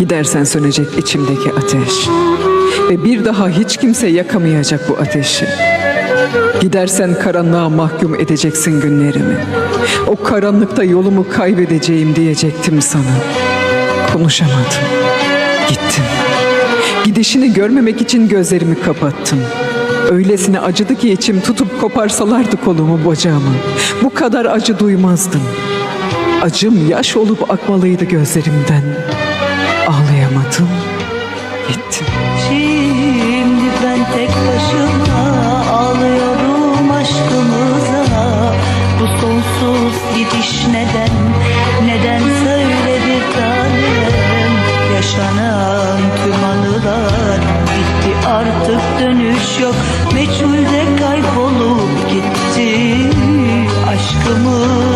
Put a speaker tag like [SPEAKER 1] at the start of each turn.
[SPEAKER 1] Gidersen sönecek içimdeki ateş. Ve bir daha hiç kimse yakamayacak bu ateşi. Gidersen karanlığa mahkum edeceksin günlerimi. O karanlıkta yolumu kaybedeceğim diyecektim sana. Konuşamadım. Gittim. Gidişini görmemek için gözlerimi kapattım. Öylesine acıdı ki içim tutup koparsalardı kolumu bacağımı. Bu kadar acı duymazdım. Acım yaş olup akmalıydı gözlerimden. Gittim.
[SPEAKER 2] Şimdi ben tek başıma ağlıyorum aşkımıza. Bu sonsuz gidiş neden, neden söyle bir tanem? Yaşanan tüm anılar bitti artık dönüş yok. Meçhulde kaybolup gitti aşkımız